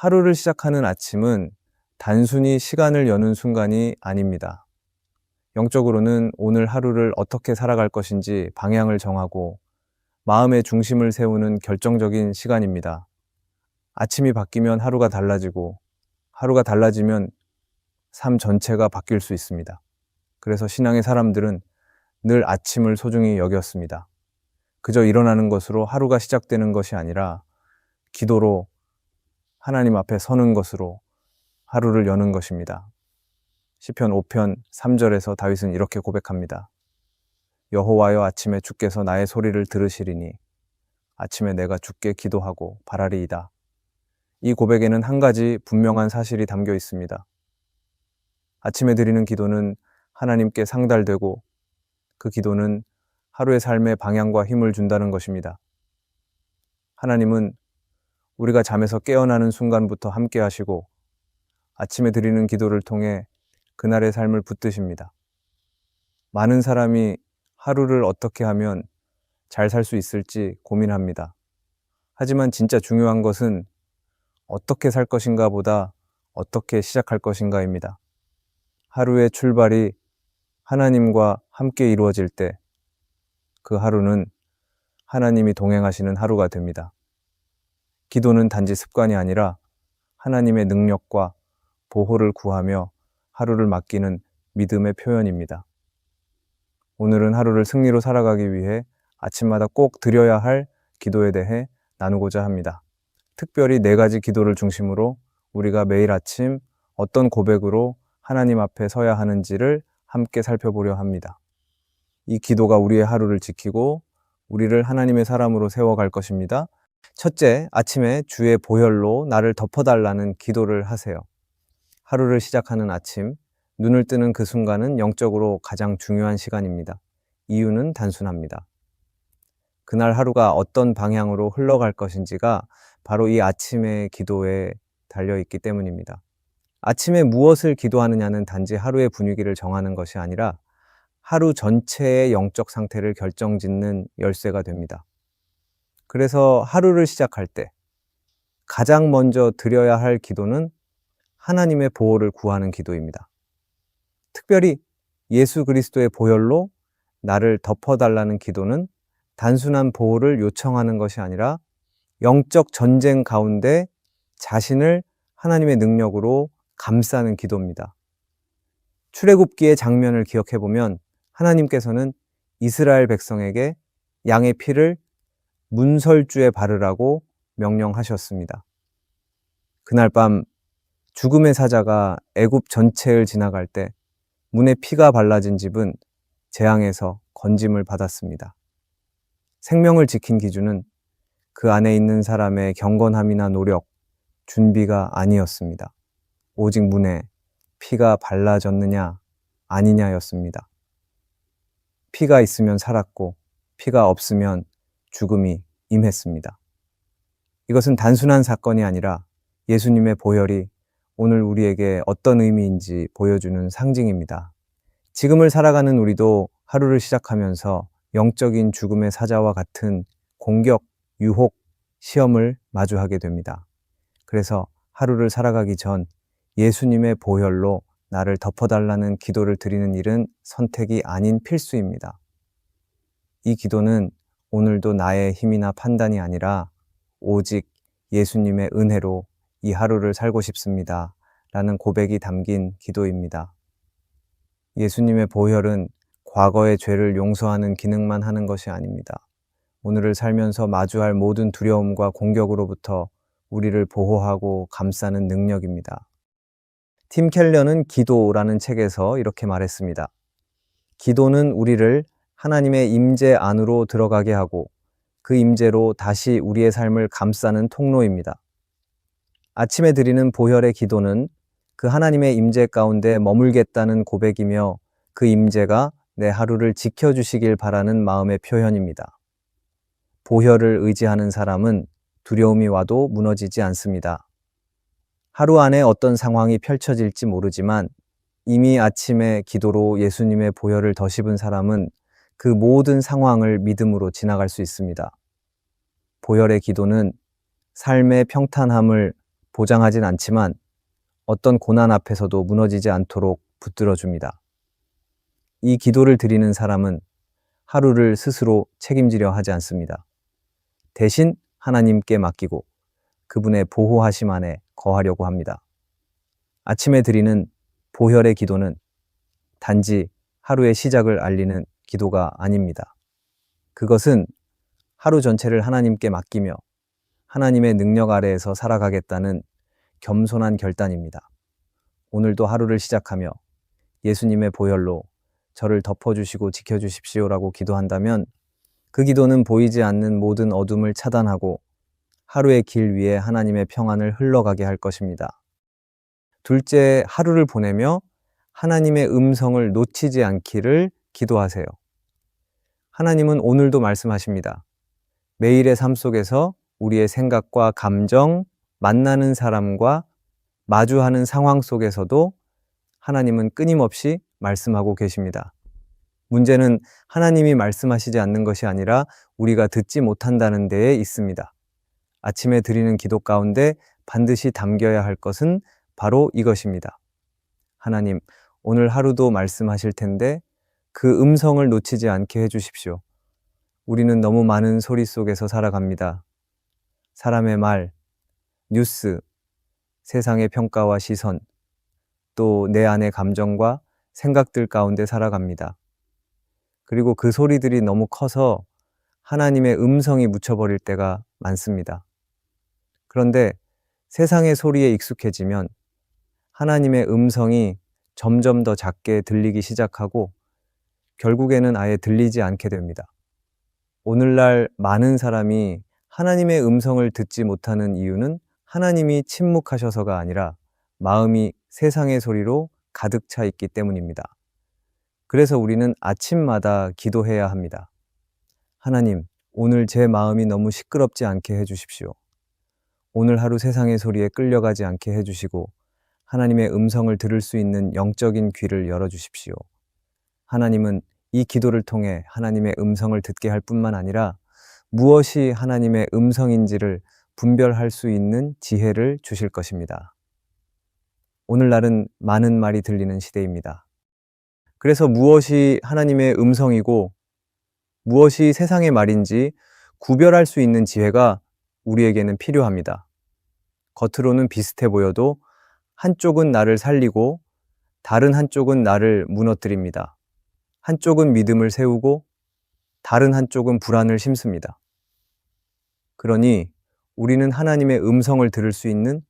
하루를 시작하는 아침은 단순히 시간을 여는 순간이 아닙니다. 영적으로는 오늘 하루를 어떻게 살아갈 것인지 방향을 정하고 마음의 중심을 세우는 결정적인 시간입니다. 아침이 바뀌면 하루가 달라지고 하루가 달라지면 삶 전체가 바뀔 수 있습니다. 그래서 신앙의 사람들은 늘 아침을 소중히 여겼습니다. 그저 일어나는 것으로 하루가 시작되는 것이 아니라 기도로 하나님 앞에 서는 것으로 하루를 여는 것입니다. 시편 5편 3절에서 다윗은 이렇게 고백합니다. 여호와여 아침에 주께서 나의 소리를 들으시리니 아침에 내가 주께 기도하고 바라리이다. 이 고백에는 한 가지 분명한 사실이 담겨 있습니다. 아침에 드리는 기도는 하나님께 상달되고 그 기도는 하루의 삶의 방향과 힘을 준다는 것입니다. 하나님은 우리가 잠에서 깨어나는 순간부터 함께 하시고 아침에 드리는 기도를 통해 그날의 삶을 붙드십니다. 많은 사람이 하루를 어떻게 하면 잘 살 수 있을지 고민합니다. 하지만 진짜 중요한 것은 어떻게 살 것인가 보다 어떻게 시작할 것인가입니다. 하루의 출발이 하나님과 함께 이루어질 때 그 하루는 하나님이 동행하시는 하루가 됩니다. 기도는 단지 습관이 아니라 하나님의 능력과 보호를 구하며 하루를 맡기는 믿음의 표현입니다. 오늘은 하루를 승리로 살아가기 위해 아침마다 꼭 드려야 할 기도에 대해 나누고자 합니다. 특별히 네 가지 기도를 중심으로 우리가 매일 아침 어떤 고백으로 하나님 앞에 서야 하는지를 함께 살펴보려 합니다. 이 기도가 우리의 하루를 지키고 우리를 하나님의 사람으로 세워갈 것입니다. 첫째, 아침에 주의 보혈로 나를 덮어달라는 기도를 하세요. 하루를 시작하는 아침, 눈을 뜨는 그 순간은 영적으로 가장 중요한 시간입니다. 이유는 단순합니다. 그날 하루가 어떤 방향으로 흘러갈 것인지가 바로 이 아침의 기도에 달려 있기 때문입니다. 아침에 무엇을 기도하느냐는 단지 하루의 분위기를 정하는 것이 아니라 하루 전체의 영적 상태를 결정 짓는 열쇠가 됩니다. 그래서 하루를 시작할 때 가장 먼저 드려야 할 기도는 하나님의 보호를 구하는 기도입니다. 특별히 예수 그리스도의 보혈로 나를 덮어달라는 기도는 단순한 보호를 요청하는 것이 아니라 영적 전쟁 가운데 자신을 하나님의 능력으로 감싸는 기도입니다. 출애굽기의 장면을 기억해 보면 하나님께서는 이스라엘 백성에게 양의 피를 문설주에 바르라고 명령하셨습니다. 그날 밤 죽음의 사자가 애굽 전체를 지나갈 때 문에 피가 발라진 집은 재앙에서 건짐을 받았습니다. 생명을 지킨 기준은 그 안에 있는 사람의 경건함이나 노력, 준비가 아니었습니다. 오직 문에 피가 발라졌느냐, 아니냐였습니다. 피가 있으면 살았고, 피가 없으면 죽음이 임했습니다. 이것은 단순한 사건이 아니라 예수님의 보혈이 오늘 우리에게 어떤 의미인지 보여주는 상징입니다. 지금을 살아가는 우리도 하루를 시작하면서 영적인 죽음의 사자와 같은 공격, 유혹, 시험을 마주하게 됩니다. 그래서 하루를 살아가기 전 예수님의 보혈로 나를 덮어달라는 기도를 드리는 일은 선택이 아닌 필수입니다. 이 기도는 오늘도 나의 힘이나 판단이 아니라 오직 예수님의 은혜로 이 하루를 살고 싶습니다. 라는 고백이 담긴 기도입니다. 예수님의 보혈은 과거의 죄를 용서하는 기능만 하는 것이 아닙니다. 오늘을 살면서 마주할 모든 두려움과 공격으로부터 우리를 보호하고 감싸는 능력입니다. 팀 켈러는 기도라는 책에서 이렇게 말했습니다. 기도는 우리를 하나님의 임재 안으로 들어가게 하고 그 임재로 다시 우리의 삶을 감싸는 통로입니다. 아침에 드리는 보혈의 기도는 그 하나님의 임재 가운데 머물겠다는 고백이며 그 임재가 내 하루를 지켜주시길 바라는 마음의 표현입니다. 보혈을 의지하는 사람은 두려움이 와도 무너지지 않습니다. 하루 안에 어떤 상황이 펼쳐질지 모르지만 이미 아침에 기도로 예수님의 보혈을 더 씹은 사람은 그 모든 상황을 믿음으로 지나갈 수 있습니다. 보혈의 기도는 삶의 평탄함을 보장하진 않지만 어떤 고난 앞에서도 무너지지 않도록 붙들어 줍니다. 이 기도를 드리는 사람은 하루를 스스로 책임지려 하지 않습니다. 대신 하나님께 맡기고 그분의 보호하심 안에 거하려고 합니다. 아침에 드리는 보혈의 기도는 단지 하루의 시작을 알리는 기도가 아닙니다. 그것은 하루 전체를 하나님께 맡기며 하나님의 능력 아래에서 살아가겠다는 겸손한 결단입니다. 오늘도 하루를 시작하며 예수님의 보혈로 저를 덮어주시고 지켜주십시오라고 기도한다면 그 기도는 보이지 않는 모든 어둠을 차단하고 하루의 길 위에 하나님의 평안을 흘러가게 할 것입니다. 둘째, 하루를 보내며 하나님의 음성을 놓치지 않기를 기도하세요. 하나님은 오늘도 말씀하십니다. 매일의 삶 속에서 우리의 생각과 감정, 만나는 사람과 마주하는 상황 속에서도 하나님은 끊임없이 말씀하고 계십니다. 문제는 하나님이 말씀하시지 않는 것이 아니라 우리가 듣지 못한다는 데에 있습니다. 아침에 드리는 기도 가운데 반드시 담겨야 할 것은 바로 이것입니다. 하나님, 오늘 하루도 말씀하실 텐데 그 음성을 놓치지 않게 해주십시오. 우리는 너무 많은 소리 속에서 살아갑니다. 사람의 말, 뉴스, 세상의 평가와 시선, 또 내 안의 감정과 생각들 가운데 살아갑니다. 그리고 그 소리들이 너무 커서 하나님의 음성이 묻혀버릴 때가 많습니다. 그런데 세상의 소리에 익숙해지면 하나님의 음성이 점점 더 작게 들리기 시작하고 결국에는 아예 들리지 않게 됩니다. 오늘날 많은 사람이 하나님의 음성을 듣지 못하는 이유는 하나님이 침묵하셔서가 아니라 마음이 세상의 소리로 가득 차 있기 때문입니다. 그래서 우리는 아침마다 기도해야 합니다. 하나님, 오늘 제 마음이 너무 시끄럽지 않게 해주십시오. 오늘 하루 세상의 소리에 끌려가지 않게 해주시고 하나님의 음성을 들을 수 있는 영적인 귀를 열어주십시오. 하나님은 이 기도를 통해 하나님의 음성을 듣게 할 뿐만 아니라 무엇이 하나님의 음성인지를 분별할 수 있는 지혜를 주실 것입니다. 오늘날은 많은 말이 들리는 시대입니다. 그래서 무엇이 하나님의 음성이고 무엇이 세상의 말인지 구별할 수 있는 지혜가 우리에게는 필요합니다. 겉으로는 비슷해 보여도 한쪽은 나를 살리고 다른 한쪽은 나를 무너뜨립니다. 한쪽은 믿음을 세우고 다른 한쪽은 불안을 심습니다. 그러니 우리는 하나님의 음성을 들을 수 있는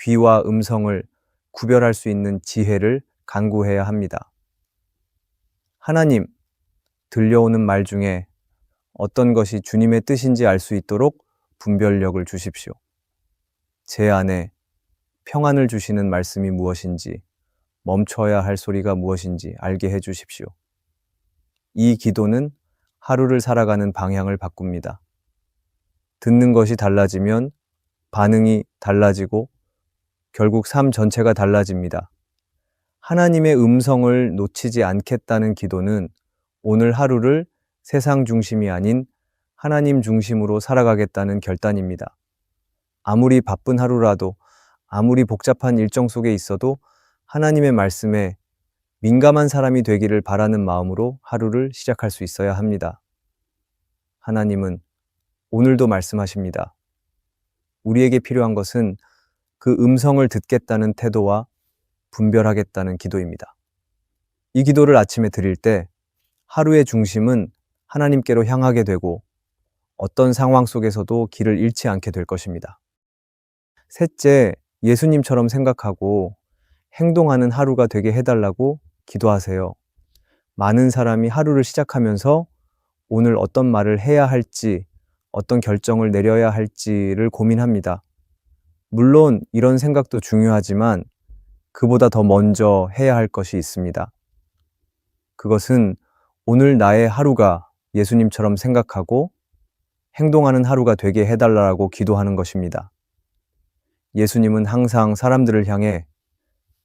귀와 음성을 구별할 수 있는 지혜를 간구해야 합니다. 하나님, 들려오는 말 중에 어떤 것이 주님의 뜻인지 알 수 있도록 분별력을 주십시오. 제 안에 평안을 주시는 말씀이 무엇인지, 멈춰야 할 소리가 무엇인지 알게 해 주십시오. 이 기도는 하루를 살아가는 방향을 바꿉니다. 듣는 것이 달라지면 반응이 달라지고 결국 삶 전체가 달라집니다. 하나님의 음성을 놓치지 않겠다는 기도는 오늘 하루를 세상 중심이 아닌 하나님 중심으로 살아가겠다는 결단입니다. 아무리 바쁜 하루라도 아무리 복잡한 일정 속에 있어도 하나님의 말씀에 민감한 사람이 되기를 바라는 마음으로 하루를 시작할 수 있어야 합니다. 하나님은 오늘도 말씀하십니다. 우리에게 필요한 것은 그 음성을 듣겠다는 태도와 분별하겠다는 기도입니다. 이 기도를 아침에 드릴 때 하루의 중심은 하나님께로 향하게 되고 어떤 상황 속에서도 길을 잃지 않게 될 것입니다. 셋째, 예수님처럼 생각하고 행동하는 하루가 되게 해달라고 기도하세요. 많은 사람이 하루를 시작하면서 오늘 어떤 말을 해야 할지, 어떤 결정을 내려야 할지를 고민합니다. 물론 이런 생각도 중요하지만 그보다 더 먼저 해야 할 것이 있습니다. 그것은 오늘 나의 하루가 예수님처럼 생각하고 행동하는 하루가 되게 해달라고 기도하는 것입니다. 예수님은 항상 사람들을 향해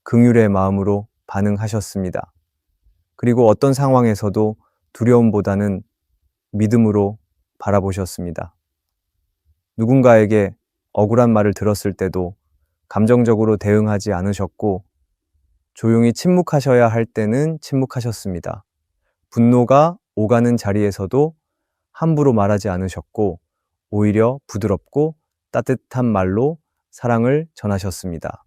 긍휼의 마음으로 반응하셨습니다. 그리고 어떤 상황에서도 두려움보다는 믿음으로 바라보셨습니다. 누군가에게 억울한 말을 들었을 때도 감정적으로 대응하지 않으셨고, 조용히 침묵하셔야 할 때는 침묵하셨습니다. 분노가 오가는 자리에서도 함부로 말하지 않으셨고, 오히려 부드럽고 따뜻한 말로 사랑을 전하셨습니다.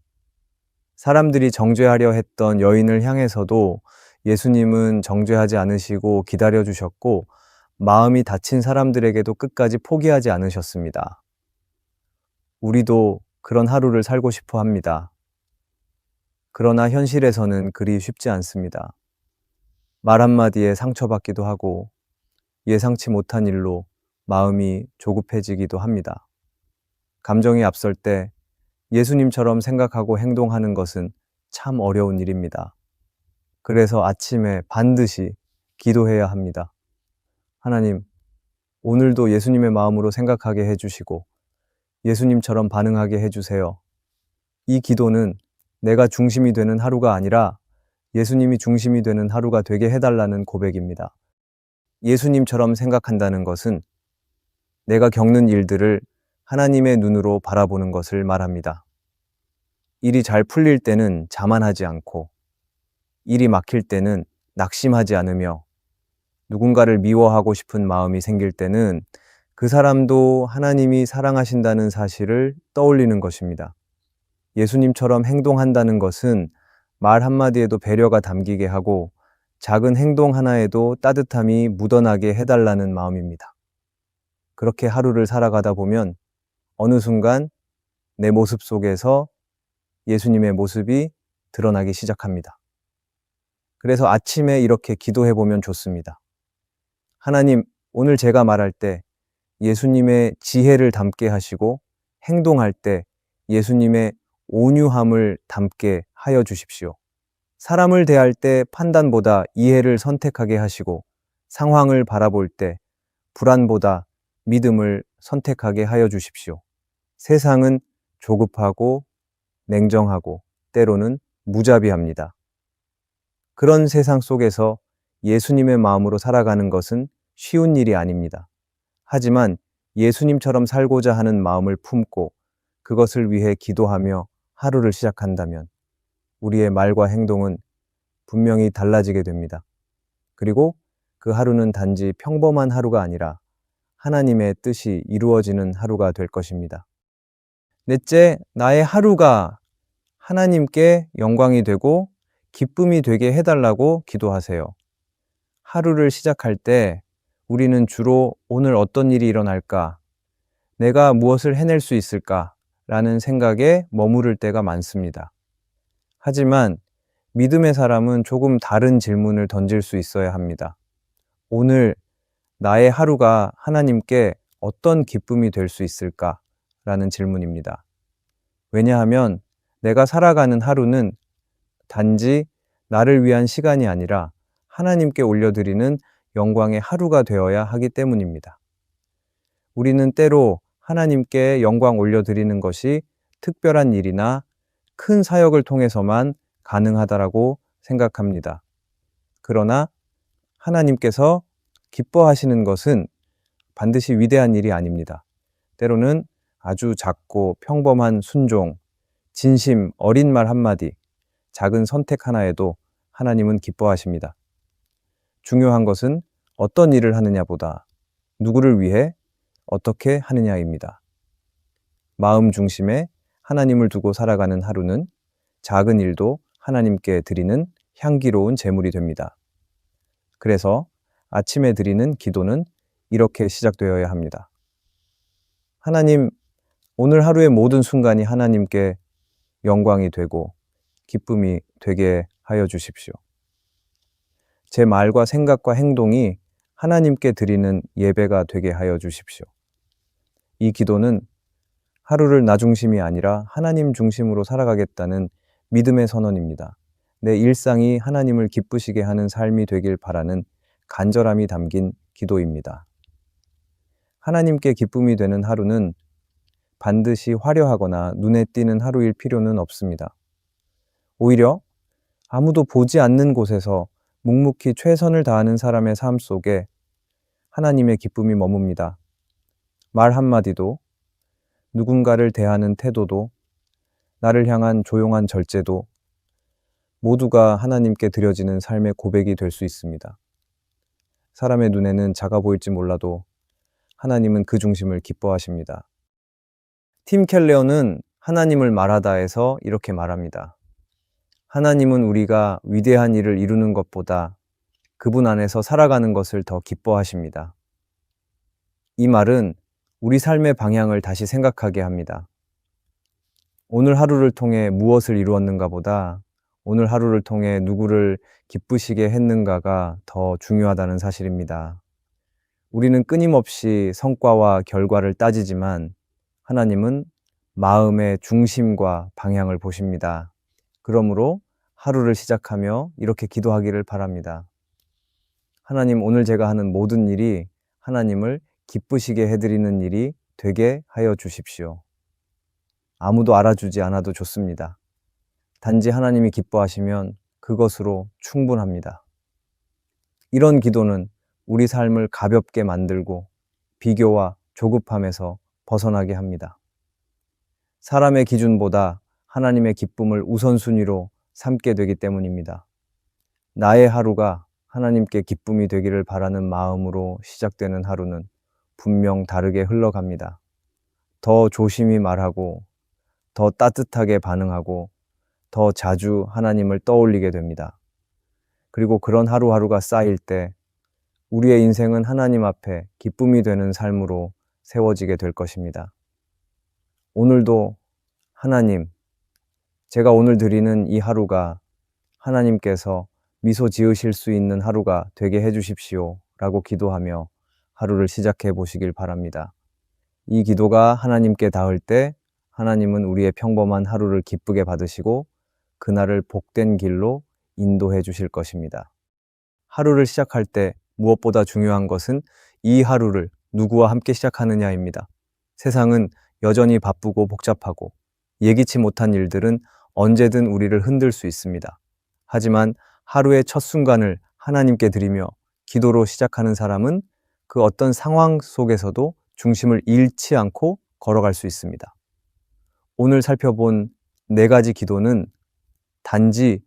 사람들이 정죄하려 했던 여인을 향해서도 예수님은 정죄하지 않으시고 기다려 주셨고, 마음이 다친 사람들에게도 끝까지 포기하지 않으셨습니다. 우리도 그런 하루를 살고 싶어 합니다. 그러나 현실에서는 그리 쉽지 않습니다. 말 한마디에 상처받기도 하고 예상치 못한 일로 마음이 조급해지기도 합니다. 감정이 앞설 때 예수님처럼 생각하고 행동하는 것은 참 어려운 일입니다. 그래서 아침에 반드시 기도해야 합니다. 하나님, 오늘도 예수님의 마음으로 생각하게 해주시고 예수님처럼 반응하게 해주세요. 이 기도는 내가 중심이 되는 하루가 아니라 예수님이 중심이 되는 하루가 되게 해달라는 고백입니다. 예수님처럼 생각한다는 것은 내가 겪는 일들을 하나님의 눈으로 바라보는 것을 말합니다. 일이 잘 풀릴 때는 자만하지 않고, 일이 막힐 때는 낙심하지 않으며, 누군가를 미워하고 싶은 마음이 생길 때는 그 사람도 하나님이 사랑하신다는 사실을 떠올리는 것입니다. 예수님처럼 행동한다는 것은 말 한마디에도 배려가 담기게 하고 작은 행동 하나에도 따뜻함이 묻어나게 해달라는 마음입니다. 그렇게 하루를 살아가다 보면 어느 순간 내 모습 속에서 예수님의 모습이 드러나기 시작합니다. 그래서 아침에 이렇게 기도해 보면 좋습니다. 하나님, 오늘 제가 말할 때 예수님의 지혜를 담게 하시고 행동할 때 예수님의 온유함을 담게 하여 주십시오. 사람을 대할 때 판단보다 이해를 선택하게 하시고 상황을 바라볼 때 불안보다 믿음을 선택하게 하여 주십시오. 세상은 조급하고 냉정하고 때로는 무자비합니다. 그런 세상 속에서 예수님의 마음으로 살아가는 것은 쉬운 일이 아닙니다. 하지만 예수님처럼 살고자 하는 마음을 품고 그것을 위해 기도하며 하루를 시작한다면 우리의 말과 행동은 분명히 달라지게 됩니다. 그리고 그 하루는 단지 평범한 하루가 아니라 하나님의 뜻이 이루어지는 하루가 될 것입니다. 넷째, 나의 하루가 하나님께 영광이 되고 기쁨이 되게 해달라고 기도하세요. 하루를 시작할 때 우리는 주로 오늘 어떤 일이 일어날까? 내가 무엇을 해낼 수 있을까? 라는 생각에 머무를 때가 많습니다. 하지만 믿음의 사람은 조금 다른 질문을 던질 수 있어야 합니다. 오늘 나의 하루가 하나님께 어떤 기쁨이 될 수 있을까? 라는 질문입니다. 왜냐하면 내가 살아가는 하루는 단지 나를 위한 시간이 아니라 하나님께 올려드리는 영광의 하루가 되어야 하기 때문입니다. 우리는 때로 하나님께 영광 올려드리는 것이 특별한 일이나 큰 사역을 통해서만 가능하다라고 생각합니다. 그러나 하나님께서 기뻐하시는 것은 반드시 위대한 일이 아닙니다. 때로는 아주 작고 평범한 순종, 진심, 어린 말 한마디, 작은 선택 하나에도 하나님은 기뻐하십니다. 중요한 것은 어떤 일을 하느냐보다 누구를 위해 어떻게 하느냐입니다. 마음 중심에 하나님을 두고 살아가는 하루는 작은 일도 하나님께 드리는 향기로운 제물이 됩니다. 그래서 아침에 드리는 기도는 이렇게 시작되어야 합니다. 하나님, 오늘 하루의 모든 순간이 하나님께 영광이 되고 기쁨이 되게 하여 주십시오. 제 말과 생각과 행동이 하나님께 드리는 예배가 되게 하여 주십시오. 이 기도는 하루를 나 중심이 아니라 하나님 중심으로 살아가겠다는 믿음의 선언입니다. 내 일상이 하나님을 기쁘시게 하는 삶이 되길 바라는 간절함이 담긴 기도입니다. 하나님께 기쁨이 되는 하루는 반드시 화려하거나 눈에 띄는 하루일 필요는 없습니다. 오히려 아무도 보지 않는 곳에서 묵묵히 최선을 다하는 사람의 삶 속에 하나님의 기쁨이 머뭅니다. 말 한마디도, 누군가를 대하는 태도도, 나를 향한 조용한 절제도 모두가 하나님께 드려지는 삶의 고백이 될 수 있습니다. 사람의 눈에는 작아 보일지 몰라도 하나님은 그 중심을 기뻐하십니다. 팀 켈레어는 하나님을 말하다에서 이렇게 말합니다. 하나님은 우리가 위대한 일을 이루는 것보다 그분 안에서 살아가는 것을 더 기뻐하십니다. 이 말은 우리 삶의 방향을 다시 생각하게 합니다. 오늘 하루를 통해 무엇을 이루었는가 보다 오늘 하루를 통해 누구를 기쁘시게 했는가가 더 중요하다는 사실입니다. 우리는 끊임없이 성과와 결과를 따지지만 하나님은 마음의 중심과 방향을 보십니다. 그러므로 하루를 시작하며 이렇게 기도하기를 바랍니다. 하나님, 오늘 제가 하는 모든 일이 하나님을 기쁘시게 해드리는 일이 되게 하여 주십시오. 아무도 알아주지 않아도 좋습니다. 단지 하나님이 기뻐하시면 그것으로 충분합니다. 이런 기도는 우리 삶을 가볍게 만들고 비교와 조급함에서 벗어나게 합니다. 사람의 기준보다 하나님의 기쁨을 우선순위로 삼게 되기 때문입니다. 나의 하루가 하나님께 기쁨이 되기를 바라는 마음으로 시작되는 하루는 분명 다르게 흘러갑니다. 더 조심히 말하고, 더 따뜻하게 반응하고, 더 자주 하나님을 떠올리게 됩니다. 그리고 그런 하루하루가 쌓일 때 우리의 인생은 하나님 앞에 기쁨이 되는 삶으로 세워지게 될 것입니다. 오늘도 하나님, 제가 오늘 드리는 이 하루가 하나님께서 미소 지으실 수 있는 하루가 되게 해주십시오. 라고 기도하며 하루를 시작해 보시길 바랍니다. 이 기도가 하나님께 닿을 때 하나님은 우리의 평범한 하루를 기쁘게 받으시고 그날을 복된 길로 인도해 주실 것입니다. 하루를 시작할 때 무엇보다 중요한 것은 이 하루를 누구와 함께 시작하느냐입니다. 세상은 여전히 바쁘고 복잡하고 예기치 못한 일들은 언제든 우리를 흔들 수 있습니다. 하지만 하루의 첫 순간을 하나님께 드리며 기도로 시작하는 사람은 그 어떤 상황 속에서도 중심을 잃지 않고 걸어갈 수 있습니다. 오늘 살펴본 네 가지 기도는 단지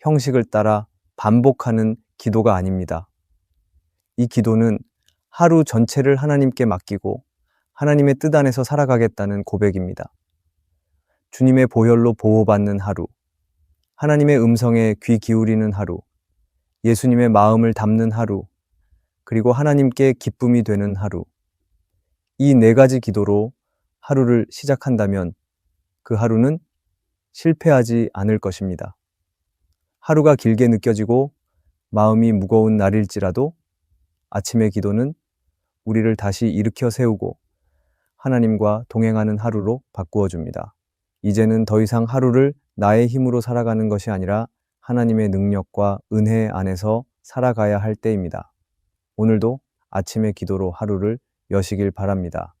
형식을 따라 반복하는 기도가 아닙니다. 이 기도는 하루 전체를 하나님께 맡기고 하나님의 뜻 안에서 살아가겠다는 고백입니다. 주님의 보혈로 보호받는 하루, 하나님의 음성에 귀 기울이는 하루, 예수님의 마음을 담는 하루, 그리고 하나님께 기쁨이 되는 하루. 이 네 가지 기도로 하루를 시작한다면 그 하루는 실패하지 않을 것입니다. 하루가 길게 느껴지고 마음이 무거운 날일지라도 아침의 기도는 우리를 다시 일으켜 세우고 하나님과 동행하는 하루로 바꾸어 줍니다. 이제는 더 이상 하루를 나의 힘으로 살아가는 것이 아니라 하나님의 능력과 은혜 안에서 살아가야 할 때입니다. 오늘도 아침의 기도로 하루를 여시길 바랍니다.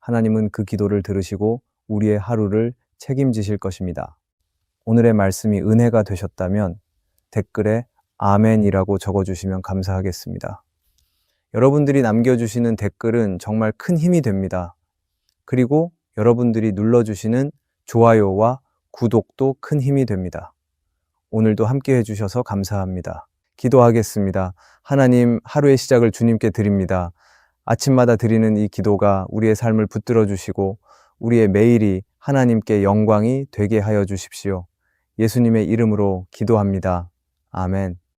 하나님은 그 기도를 들으시고 우리의 하루를 책임지실 것입니다. 오늘의 말씀이 은혜가 되셨다면 댓글에 아멘이라고 적어주시면 감사하겠습니다. 여러분들이 남겨주시는 댓글은 정말 큰 힘이 됩니다. 그리고 여러분들이 눌러주시는 좋아요와 구독도 큰 힘이 됩니다. 오늘도 함께 해주셔서 감사합니다. 기도하겠습니다. 하나님, 하루의 시작을 주님께 드립니다. 아침마다 드리는 이 기도가 우리의 삶을 붙들어 주시고 우리의 매일이 하나님께 영광이 되게 하여 주십시오. 예수님의 이름으로 기도합니다. 아멘.